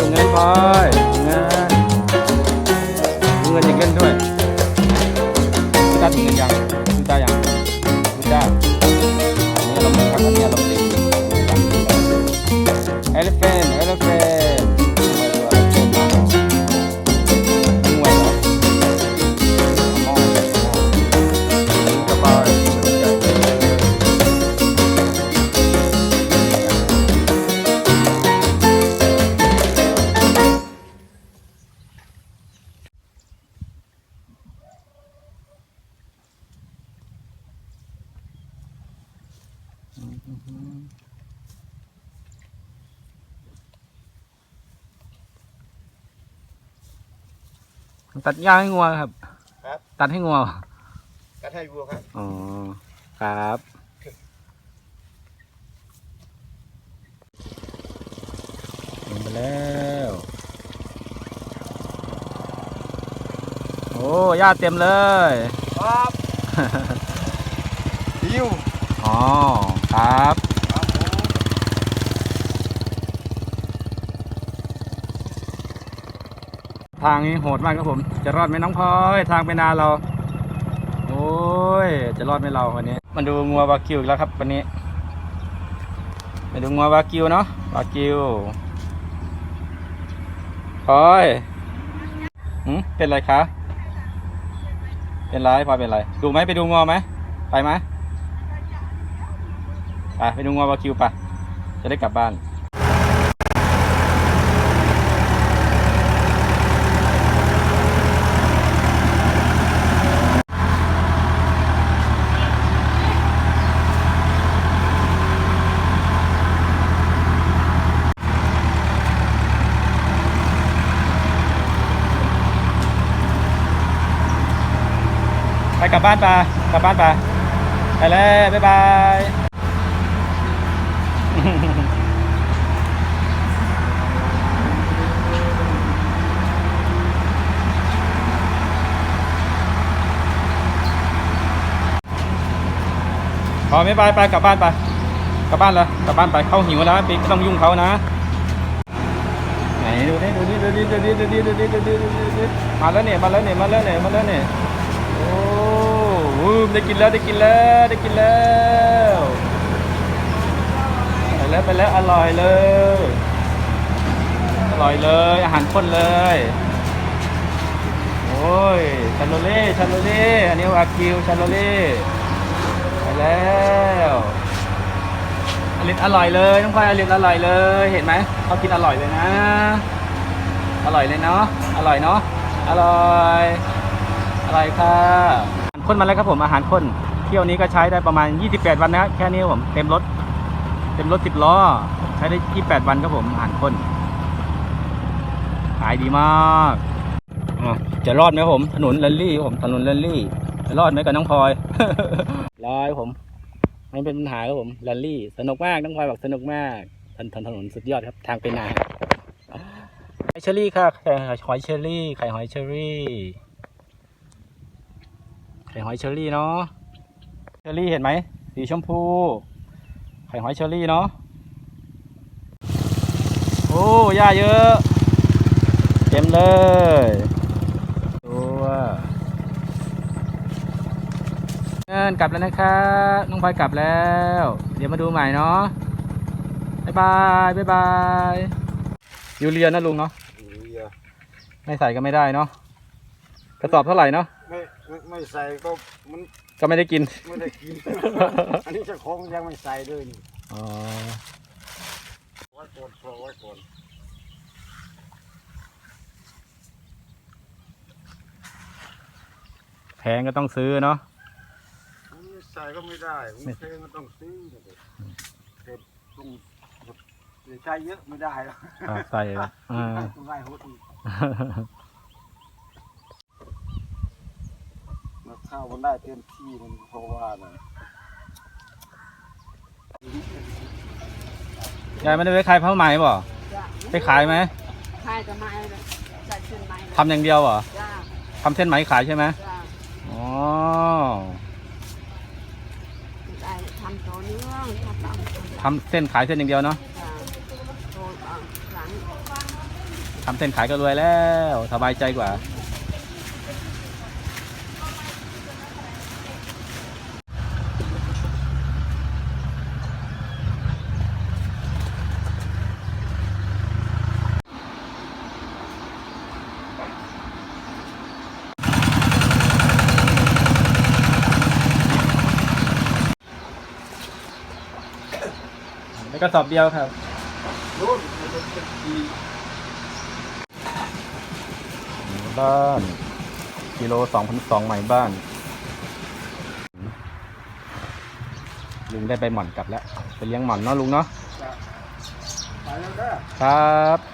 ถุงเงินพลอย ตัดหญ้าให้งัวครับ ครับ ตัดให้งัวกระไทยวัวครับ อ๋อ ครับลงไปแล้ว โอ้หญ้าเต็มเลย ครับดิวอ๋อ ครับทางนี้โหดมากครับผม จะรอดไหมน้องพลอยทางไปนาเรา โอ้ย จะรอดไหมเราวันนี้ มาดูงัววากิวอีกแล้วครับวันนี้ มาดูงัววากิวเนาะวากิวพลอยหืมเป็นไรคะ เป็นไรพลอยเป็นไร ดูไหมไปดูงัวไหม ไปไหม ไปไปดูงัววากิวไปะจะได้กลับบ้านไปกลับบ้านไปกลับบ้านไปไปเลยบ๊ายบาย พอไม่ไปไปกลับบ้านไป กลับบ้านเลยกลับบ้านไปเขาหิวแล้วปิ๊กไม่ต้องยุ่งเขานะไหนดูดิดูดิดูดิดูดิดูดิดูดิดูดิดูดิดูดิมาแล้วเนี่ยมาแล้วเนี่ยมาแล้วเนี่ยมาแล้วเนี่ยโอ้โหได้กินแล้วได้กินแล้วได้กินแล้ว แล้วไปแล้วอร่อยเลย อร่อยเลย อาหารข้นเลย โอ้ยชาโลเล่ชาโลเล่อันนี้วากิวชาโลเล่ไปแล้วอลิตอร่อยเลยน้องพลอยอลิตอร่อยเลยเห็นไหมเขากินอร่อยเลยนะ อร่อยเลยเนาะอร่อยเนาะอร่อยอร่อยค่ะอาหารข้นมาแล้วครับผมอาหารข้นเที่ยวนี้ก็ใช้ได้ประมาณ 28 วันนะแค่นี้ผมเต็มรถ เต็มรถ10ล้อ ใช้ได้ 28 วันครับผมอาหารข้นขายดีมากจะรอดไหมครับผม ถนนแรลลี่ครับผมถนนแรลลี่ จะรอดไหมกับน้องพลอยรอยผม ไม่เป็นปัญหาครับผมแรลลี่ สนุกมากน้องพลอยบอกสนุกมากถนนถนนสุดยอดครับ ทางไปนาไข่เชอรี่ค่ะไข่หอยเชอรี่ไข่หอยเชอรี่ไข่หอยเชอรี่เนาะเชอรี่เห็นไหมสีชมพู ข่หอยเชอรี่เนาะโอ้หญ้าเยอะเต็มเลยตัวเงินกลับแล้วนะครับน้องพลอยกลับแล้ว เดี๋ยวมาดูใหม่เนาะบ๊ายบายบ๊ายบายยูเรียนะลุงเนาะเรียไม่ใส่ก็ไม่ได้เนาะกระสอบเท่าไหร่เนาะไม่ ไม่ไม่ใส่ก็มันก็ไม่ได้กิน ไม่ได้กิน อันนี้เจะคงยังไม่ใส่เลยนี่อ๋อ ไว้ก่อนพอไว้ก่อนแพงก็ต้องซื้อเนาะ มันไม่ใส่ก็ไม่ได้มันเพลงก็ต้องซื้อนะเด็กเด็กต้องเดี๋ยวใช้เยอะไม่ได้หรอกอ่าใส่ละอ่า ต้องได้หดอีกแล้ว ข้าวมันได้เต็มที่มันเพราะว่านะยายไม่ได้ไปขายผ้าไหมบ่จ้ะไปขายไหมขายกับไม้เลยใส่เส้นไม้ทำอย่างเดียวเหรอจ้าทำเส้นไหมขายใช่ไหมจ้าอ๋อได้ทำต่อเนื่องทำตามทำเส้นขายเส้นอย่างเดียวเนาะจ้าโตบางครั้งทำเส้นขายก็รวยแล้วสบายใจกว่า แล้วก็สอบเดียวครับนู่นมันเป็นทีบ้านกิโลสองพันสองใหม่บ้าน ลุงได้ใบหม่อนกลับแล้วไปเลี้ยงหม่อนเนาะลุงเนาะไปแล้วเด้อครับ